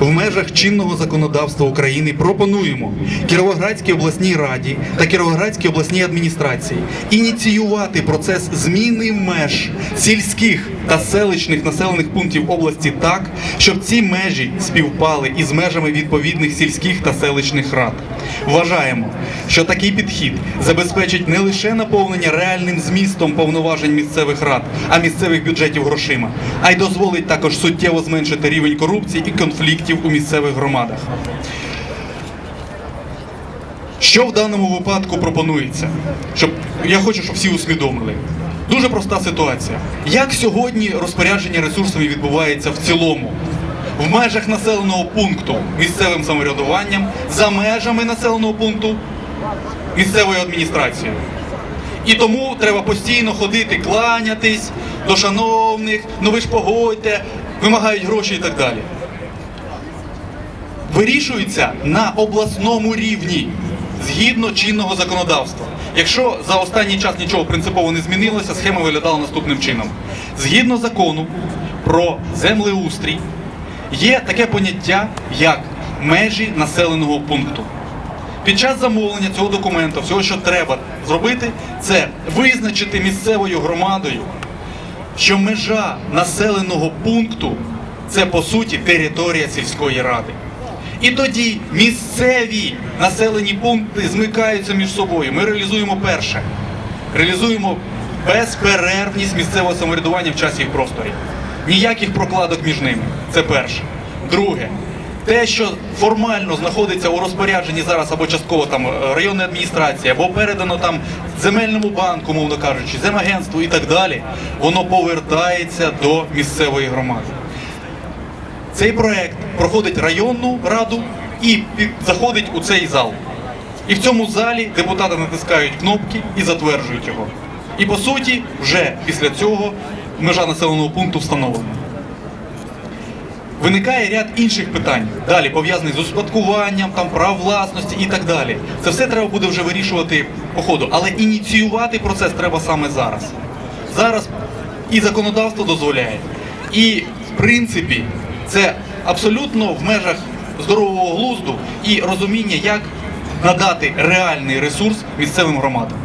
В межах чинного законодавства України пропонуємо Кіровоградській обласній раді та Кіровоградській обласній адміністрації ініціювати процес зміни меж сільських та селищних населених пунктів області так, щоб ці межі співпали із межами відповідних сільських та селищних рад. Вважаємо, що такий підхід забезпечить не лише наповнення реальним змістом повноважень місцевих рад, а місцевих бюджетів грошима, а й дозволить також суттєво зменшити рівень корупції і конфліктів у місцевих громадах. Що в даному випадку пропонується? Щоб я хочу, щоб всі усвідомили. Дуже проста ситуація. Як сьогодні розпорядження ресурсами відбувається в цілому? В межах населеного пункту місцевим самоврядуванням, за межами населеного пункту місцевою адміністрацією. І тому треба постійно ходити, кланятись до шановних, ну ви ж погодьте, вимагають гроші і так далі. Вирішується на обласному рівні згідно чинного законодавства. Якщо за останній час нічого принципово не змінилося, схема виглядала наступним чином. Згідно закону про землеустрій, є таке поняття, як межі населеного пункту. Під час замовлення цього документу, всього, що треба зробити, це визначити місцевою громадою, що межа населеного пункту це по суті територія сільської ради. І тоді місцеві населені пункти змикаються між собою. Ми реалізуємо перше. Реалізуємо безперервність місцевого самоврядування в часі і просторі. Ніяких прокладок між ними. Це перше. Друге, те, що формально знаходиться у розпорядженні зараз або частково там е, районної адміністрації, або передано там земельному банку, мовно кажучи, земагентству і так далі, воно повертається до місцевої громади. Цей проект проходить районну раду і заходить у цей зал. І в цьому залі депутати натискають кнопки і затверджують його. І по суті, вже після цього межа населеного пункту встановлена. Виникає ряд інших питань, далі пов'язаних з успадкуванням, там прав власності і так далі. Це все треба буде вже вирішувати по ходу. Але ініціювати процес треба саме зараз. Зараз і законодавство дозволяє, і в принципі це абсолютно в межах здорового глузду і розуміння, як надати реальний ресурс місцевим громадам.